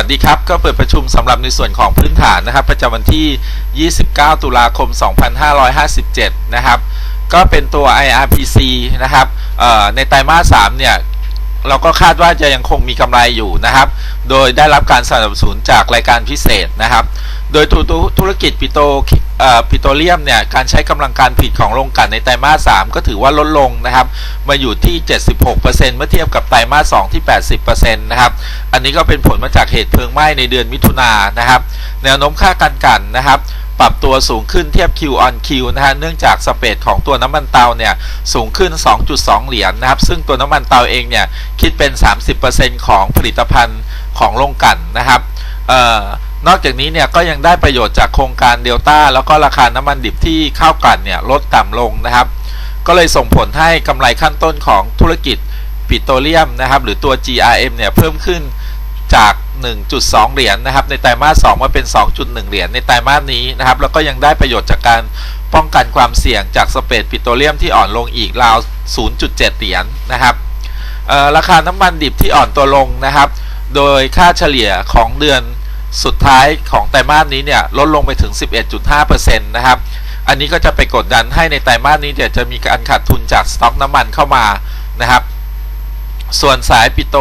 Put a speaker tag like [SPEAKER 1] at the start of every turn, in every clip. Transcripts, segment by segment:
[SPEAKER 1] สวัสดีครับ ก็เปิดประชุมสำหรับในส่วนของพื้นฐานนะครับ ประจำวันที่ 29 ตุลาคม 2557 นะครับ ก็เป็นตัว IRPC นะครับในไตรมาส 3 เนี่ย เราก็คาดว่าจะยังคงมีกำไรอยู่นะครับ โดยได้รับการสนับสนุนจากรายการพิเศษนะครับ โดยธุธุรกิจปิโตรเอ่อปิโตรเลียมเนี่ยการใช้กำลังการผลิตของโรงกลั่นในไตรมาส 3 ก็ถือว่าลดลงนะครับ มาอยู่ที่ 76%เมื่อเทียบกับไตรมาส 2 ที่ 80%นะครับ อันนี้ก็เป็นผลมาจากเหตุเพลิงไหม้ในเดือนมิถุนายนนะครับ แนวโน้มค่าการกันนะครับปรับตัวสูงขึ้นเทียบ Q on Q นะฮะ เนื่องจากสเปรดของตัวน้ำมันเตาเนี่ยสูงขึ้น 2.2 เหรียญนนะครับ ซึ่งตัวน้ำมันเตาเองเนี่ยคิดเป็น 30%ของผลิตภัณฑ์ของโรงกลั่นนะครับ นอกจากนี้เนี่ยก็ยังได้ประโยชน์จากโครงการเดลต้าแล้วก็ราคาน้ำมันดิบที่เข้ากลั่นเนี่ยลดต่ำลงนะครับ ก็เลยส่งผลให้กำไรขั้นต้นของธุรกิจปิโตรเลียมนะครับหรือตัว GRM เนี่ยเพิ่มขึ้นจาก 1.2 เหรียญนะครับในไตรมาส 2 มาเป็น 2.1 เหรียญในไตรมาสนี้นะครับแล้วก็ยังได้ประโยชน์จากการป้องกันความเสี่ยงจากสเปดปิโตรเลียมที่อ่อนลงอีกราว 0.7 เหรียญนะครับราคาน้ำมันดิบที่อ่อนตัวลงนะครับ โดยค่าเฉลี่ยของเดือน สุดท้ายของไตรมาสนี้เนี่ยลดลงไปถึง 11.5%นะครับ อันนี้ก็จะไปกดดันให้ในไตรมาสนี้เนี่ยจะมีการขาดทุนจากสต็อกน้ำมันเข้ามานะครับ ส่วนสายปิโต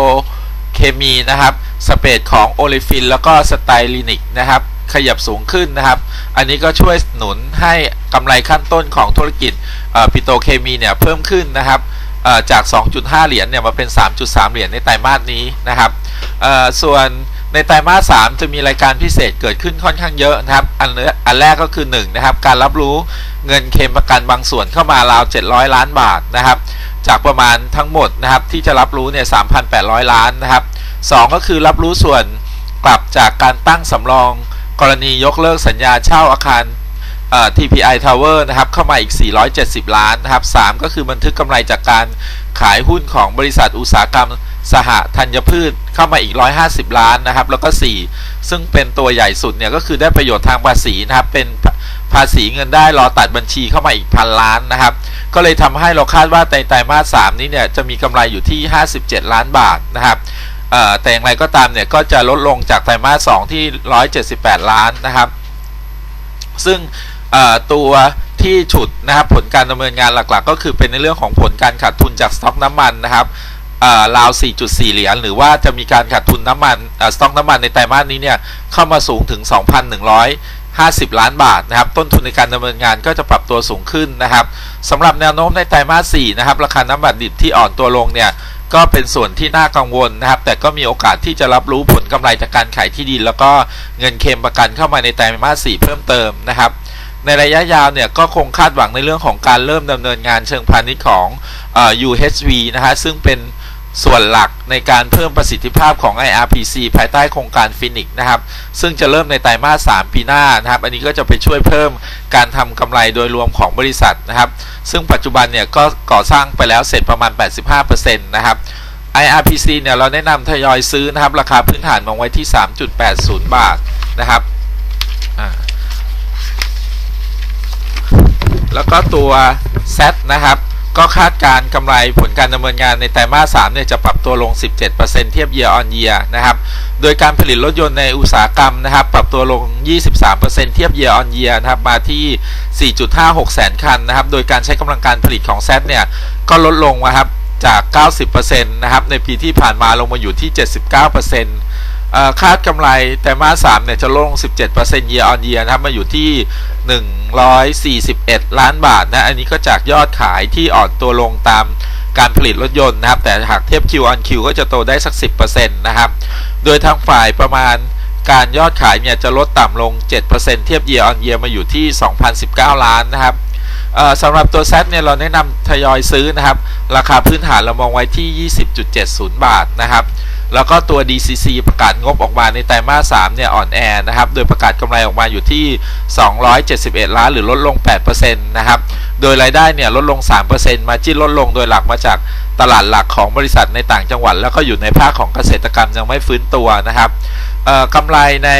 [SPEAKER 1] เคมีนะครับสเปรดของโอลิฟินแล้วก็สไตลินิกนะครับขยับสูงขึ้นนะครับ อันนี้ก็ช่วยหนุนให้กำไรขั้นต้นของธุรกิจปิโตเคมีเนี่ยเพิ่มขึ้นนะครับ จาก 2.5 เหรียญเนี่ยมาเป็น 3.3 เหรียญในไตรมาสนี้นะครับส่วนในไตรมาส 3 จะมีรายการพิเศษเกิดขึ้นค่อนข้างเยอะนะครับ อันแรกอันแรกก็คือ 1 นะครับ การรับรู้เงินเคมประกันบางส่วนเข้ามาราว 700 ล้านบาทนะครับ จากประมาณทั้งหมดนะครับที่จะรับรู้เนี่ย 3,800 ล้านนะครับ 2 ก็คือรับรู้ส่วนกลับจากการตั้งสำรองกรณียกเลิกสัญญาเช่าอาคาร TPI Tower นะครับเข้ามาอีก 470 ล้านนะครับ 3 ก็คือบันทึกกำไรจากการขายหุ้นของบริษัทอุตสาหกรรมสหธัญพืชเข้ามาอีก 150 ล้านนะครับ แล้วก็ 4 ซึ่งเป็นตัวใหญ่สุดเนี่ยก็คือได้ประโยชน์ทางภาษีนะครับ เป็นภาษีเงินได้รอตัดบัญชีเข้ามาอีกพันล้านนะครับ ก็เลยทำให้เราคาดว่าในไตรมาส 3 นี้เนี่ยจะมีกำไรอยู่ที่ 57 ล้านบาทนะครับเอ่อแต่อย่างไรก็ตามเนี่ยก็จะลดลงจากไตรมาส 2 ที่ 178 ล้านนะครับ ซึ่ง ตัวที่ฉุดนะครับผลการดำเนินงานหลักๆ ก็คือเป็นในเรื่องของผลการขาดทุนจากสต็อกน้ำมันนะครับราว 4.4 เหรียญ หรือว่าจะมีการขาดทุนน้ำมันสต็อกน้ำมันในไตรมาสนี้เนี่ย เข้ามาสูงถึง 2,150 ล้านบาทนะครับ ต้นทุนในการดำเนินงานก็จะปรับตัวสูงขึ้นนะครับสำหรับแนวโน้มในไตรมาส 4 นะครับ ราคาน้ำมันดิบที่อ่อนตัวลงเนี่ย ก็เป็นส่วนที่น่ากังวลนะครับ แต่ก็มีโอกาสที่จะรับรู้ผลกำไรจากการขายที่ดิน แล้วก็เงินเคมประกันเข้ามาในไตรมาส 4 เพิ่มเติมนะครับ ในระยะยาวเนี่ยก็คงคาดหวังในเรื่องของการเริ่มดำเนินงานเชิงพาณิชย์ของออ UHV นะฮะซึ่งเป็นส่วนหลักในการเพิ่มประสิทธิภาพของ IRPC ภายใต้โครงการฟินิกนะครับ ซึ่งจะเริ่มในไตรมาส 3 ปีหน้านะครับ อันนี้ก็จะไปช่วยเพิ่มการทำกำไรโดยรวมของบริษัทนะครับ ซึ่งปัจจุบันเนี่ยก็ก่อสร้างไปแล้วเสร็จประมาณ 85%นะครับ IRPC เนี่ยเราแนะนำทยอยซื้อนะครับ ราคาพื้นฐานมองไว้ที่ 3.80 บาทนะครับอ่า แล้วก็ตัว Z นะครับ ก็คาดการกำไรผลการดำเนินงานในไตรมาส3เนี่ยจะปรับตัวลง 17%เทียบ year on year นะครับ โดยการผลิตรถยนต์ในอุตสาหกรรมนะครับ ปรับตัวลง 23%เทียบ year on year นะครับ มาที่ 4.56 แสนคันนะครับ โดยการใช้กำลังการผลิตของ Z เนี่ย ก็ลดลงนะครับจาก 90%นะครับ ในปีที่ผ่านมาลงมาอยู่ที่ 79%เอ่อ คาดกำไรไตรมาส3เนี่ยจะลง 17% year on year นะครับมาอยู่ที่ 141 ล้านบาทนะ อันนี้ก็จากยอดขายที่อ่อนตัวลงตามการผลิตรถยนต์นะครับ แต่หากเทียบ Q on Q ก็จะโตได้สัก 10%นะครับ โดยทางฝ่ายประมาณการยอดขายเนี่ยจะลดต่ำลง 7%เทียบ year on year มาอยู่ที่ 2,019 ล้านนะครับเอ่อสำหรับตัว Z เนี่ยเราแนะนำทยอยซื้อนะครับ ราคาพื้นฐานเรามองไว้ที่ 20.70 บาทนะครับ แล้วก็ตัว DCC ประกาศงบออกมาในไตรมาส3เนี่ยอ่อนแอนะครับ โดยประกาศกำไรออกมาอยู่ที่ 271 ล้านหรือลดลง 8%นะครับ โดยรายได้เนี่ยลดลง 3%มาจิ้นลดลงโดยหลักมาจากตลาดหลักของบริษัทในต่างจังหวัด แล้วก็อยู่ในภาคของเกษตรกรรมยังไม่ฟื้นตัวนะครับกำไรใน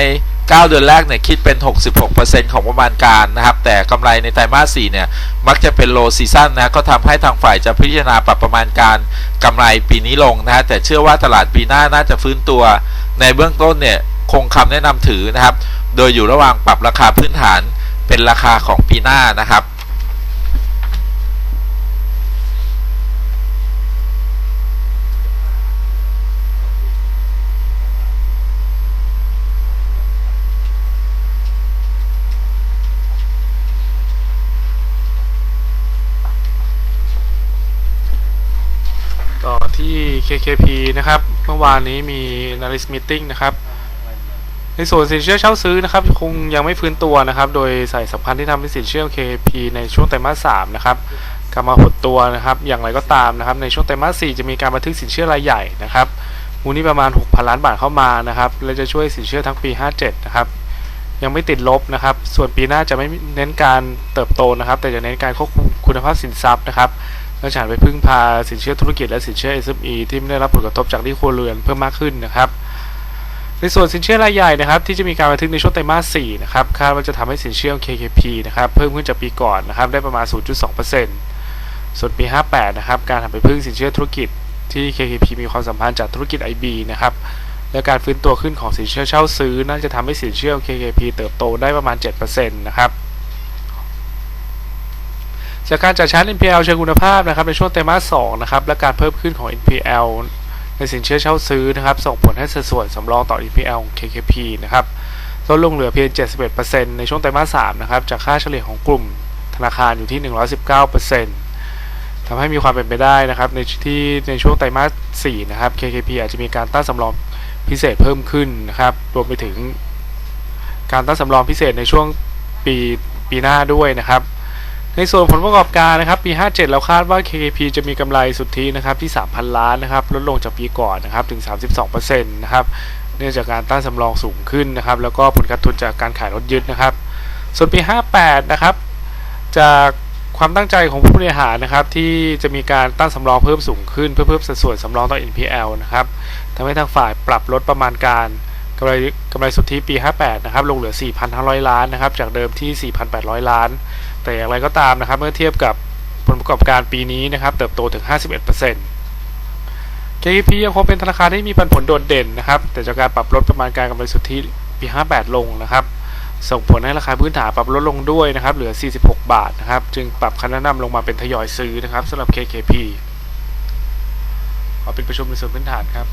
[SPEAKER 1] 9 เดือนแรกเนี่ยคิดเป็น 66%ของประมาณการนะครับ แต่กำไรในไตรมาส 4 เนี่ย มักจะเป็นโลซีซั่นนะ ก็ทำให้ทางฝ่ายจะพิจารณาปรับประมาณการกำไรปีนี้ลงนะฮะแต่เชื่อว่าตลาดปีหน้าน่าจะฟื้นตัวในเบื้องต้นเนี่ย คงคำแนะนำถือนะครับ โดยอยู่ระหว่างปรับราคาพื้นฐานเป็นราคาของปีหน้านะครับ
[SPEAKER 2] ต่อที่ KKP นะครับ เมื่อวานนี้มี analyst meeting นะครับ ในส่วนสินเชื่อเช่าซื้อนะครับ คงยังไม่ฟื้นตัวนะครับ โดยใส่สำคัญที่ทำให้สินเชื่อ KKP ในช่วงไตรมาส3นะครับกลับมาหดตัวนะครับ อย่างไรก็ตามนะครับ ในช่วงไตรมาส4จะมีการบันทึกสินเชื่อรายใหญ่นะครับมูลนี้ประมาณ 6,000 ล้านบาทเข้ามานะครับ และจะช่วยสินเชื่อทั้งปี 57 นะครับ ยังไม่ติดลบนะครับ ส่วนปีหน้าจะไม่เน้นการเติบโตนะครับ แต่จะเน้นการควบคุมคุณภาพสินทรัพย์นะครับ และฉันไปพึ่งพาสินเชื่อธุรกิจและสินเชื่อ SME ที่ไม่ได้รับผลกระทบจากหนี้ครัวเรือนเพิ่มมากขึ้นนะครับในส่วนสินเชื่อรายใหญ่นะครับที่จะมีการบันทึกในช่วงไตรมาส4นะครับคาดว่าจะทำให้สินเชื่อ KKP นะครับเพิ่มขึ้นจากปีก่อนนะครับได้ประมาณ 0.2%ส่วนปี 58 นะครับการหันไปพึ่งสินเชื่อธุรกิจที่ KKP มีความสัมพันธ์จากธุรกิจ IB นะครับและการฟื้นตัวขึ้นของสินเชื่อเช่าซื้อน่าจะทำให้สินเชื่อ KKP เติบโตได้ประมาณ 7%นะครับ จากการจัดชั้น NPL เชิงคุณภาพนะครับในช่วงไตรมาส2นะครับและการเพิ่มขึ้นของ NPL ในสินเชื่อเช่าซื้อนะครับส่งผลให้สัดส่วนสำรองต่อ NPL ของ KKP นะครับลดลงเหลือเพียง 71%ในช่วงไตรมาส3นะครับจากค่าเฉลี่ยของกลุ่มธนาคารอยู่ที่ 119%ทำให้มีความเป็นไปได้นะครับในที่ในช่วงไตรมาส4นะครับ KKP อาจจะมีการตั้งสำรองพิเศษเพิ่มขึ้นนะครับรวมไปถึงการตั้งสำรองพิเศษในช่วงปีปีหน้าด้วยนะครับ ในส่วนผลประกอบการนะครับปี 57 เราคาดว่า KKP จะมีกำไรสุทธินะครับที่ 3,000 ล้านนะครับลดลงจากปีก่อนนะครับถึง 32%นะครับเนื่องจากการต้านสำรองสูงขึ้นนะครับแล้วก็ผลการทุนจากการขายรถยึดนะครับ ส่วนปี 58 นะครับจากความตั้งใจของผู้บริหารนะครับที่จะมีการตั้งสำรองเพิ่มสูงขึ้นเพื่อเพิ่มสัดส่วนสำรองต่อ NPL นะครับทำให้ทางฝ่ายปรับลดประมาณการ กำไรกำไรสุทธิปี 58 นะครับ ลงเหลือ 4,500 ล้านนะครับ จากเดิมที่ 4,800 ล้าน แต่อย่างไรก็ตามนะครับ เมื่อเทียบกับผลประกอบการปีนี้นะครับ เติบโตถึง 51% KKP ยังคงเป็นธนาคารที่มีปันผลโดดเด่นนะครับ แต่จากการปรับลดประมาณการกำไรสุทธิปี 58 ลงนะครับ ส่งผลให้ราคาพื้นฐานปรับลดลงด้วยนะครับ เหลือ 46 บาทนะครับ จึงปรับคำแนะนำลงมาเป็นทยอยซื้อนะครับสำหรับ KKP ขอปิดประชุมในส่วนพื้นฐานครับ